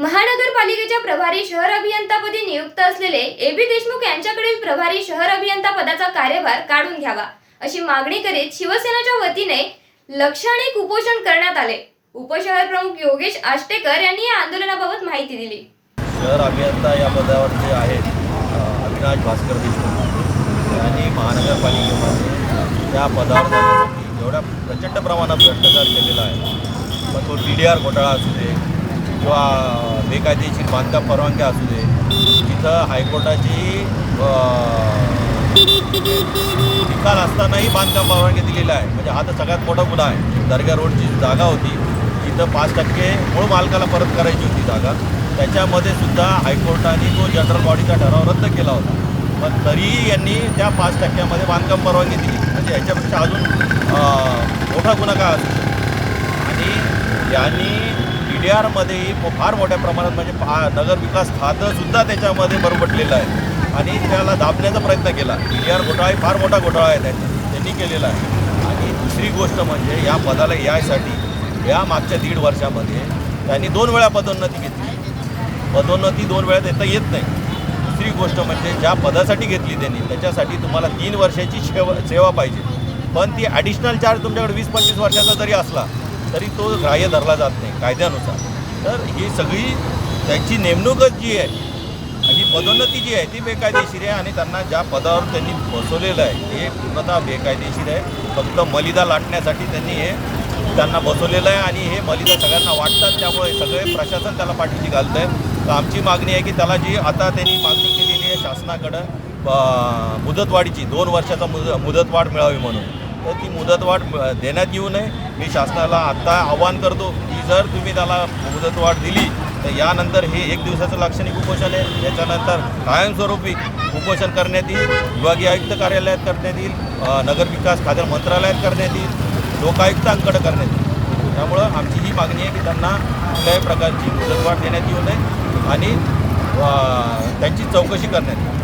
महानगरपालिकेच्या प्रभारी शहर अभियंतापदी नियुक्त असलेले ए बी देशमुख यांच्याकडील प्रभारी शहर अभियंता पदाचा कार्यभार काढून घ्यावा अशी मागणी करीत शिवसेनेच्या वतीने लक्षणिक उपोषण करण्यात आले. उपशहर प्रमुख योगेश आष्टेकर यांनी या आंदोलनाबाबत माहिती दिली. शहर अभियंता या पदावर जे आहेत अविनाश भास्कर देशमुख यांनी महानगरपालिकेमध्ये त्या पदावर जाण्यासाठी जेवढ्या प्रचंड प्रमाणात भ्रष्टाचार केलेला आहे. मग तो टी डी आर घोटाळा असू दे किंवा बेकायदेशीर बांधकाम परवानग्या असू दे तिथं हायकोर्टाची निकाल असतानाही बांधकाम परवानगी दिलेला आहे. म्हणजे हा तर सगळ्यात मोठा गुन्हा आहे. दर्गा रोडची जागा होती तिथं पाच टक्के मूळ मालकाला परत करायची होती जागा. त्याच्यामध्ये सुद्धा हायकोर्टाने तो जनरल बॉडीचा ठराव रद्द केला होता. पण तरीही यांनी त्या पाच टक्क्यामध्ये बांधकाम परवानगी दिली. म्हणजे याच्यापेक्षा अजून मोठा गुन्हा काय असू शकतो? आणि यांनी डी आरमध्येही फार मोठ्या प्रमाणात म्हणजे पा नगर विकास खातंसुद्धा त्याच्यामध्ये बरबटलेलं आहे. आणि त्याला दाबण्याचा प्रयत्न केला. डी डी आर घोटाळा फार मोठा घोटाळा आहे त्यांनी त्यांनी केलेला आहे. आणि दुसरी गोष्ट म्हणजे या पदाला यायसाठी या मागच्या दीड वर्षामध्ये त्यांनी दोन वेळा पदोन्नती घेतली. पदोन्नती दोन वेळा देता येत नाही. दुसरी गोष्ट म्हणजे ज्या पदासाठी घेतली त्यांनी त्याच्यासाठी तुम्हाला तीन वर्षाची सेवा सेवा पाहिजे. पण ती ॲडिशनल चार्ज तुमच्याकडे वीस पंचवीस वर्षाचा जरी असला तरी तो ग्राह्य धरला जात नाही कायद्यानुसार. तर ही सगळी त्यांची नेमणूकच जी आहे ही पदोन्नती जी आहे ती बेकायदेशीर आहे आणि त्यांना ज्या पदावर त्यांनी बसवलेलं आहे हे पूर्णतः बेकायदेशीर आहे. फक्त मलिदा लाटण्यासाठी त्यांनी हे त्यांना बसवलेलं आहे आणि हे मलिदा सगळ्यांना वाटतात. त्यामुळे सगळे प्रशासन त्याला पाठीशी घालतं आहे तर आमची मागणी आहे की त्याला जी आता त्यांनी मागणी केलेली आहे शासनाकडं मुदतवाढीची दोन वर्षाचा मुद मुदतवाढ मिळावी म्हणून. तर ती मुदतवाढ देण्यात येऊ नये. मी शासनाला आत्ता आव्हान करतो की जर तुम्ही त्याला मुदतवाढ दिली तर यानंतर हे एक दिवसाचं लाक्षणिक उपोषण आहे. याच्यानंतर कायमस्वरूपी उपोषण करण्यात येईल. विभागीय आयुक्त कार्यालयात करण्यात येईल. नगरविकास खात्या मंत्रालयात करण्यात येईल. लोकायुक्तांकडे करण्यात येईल. त्यामुळं आमची ही मागणी आहे की त्यांना कुठल्याही प्रकारची मुदतवाढ देण्यात येऊ नये आणि त्यांची चौकशी करण्यात येईल.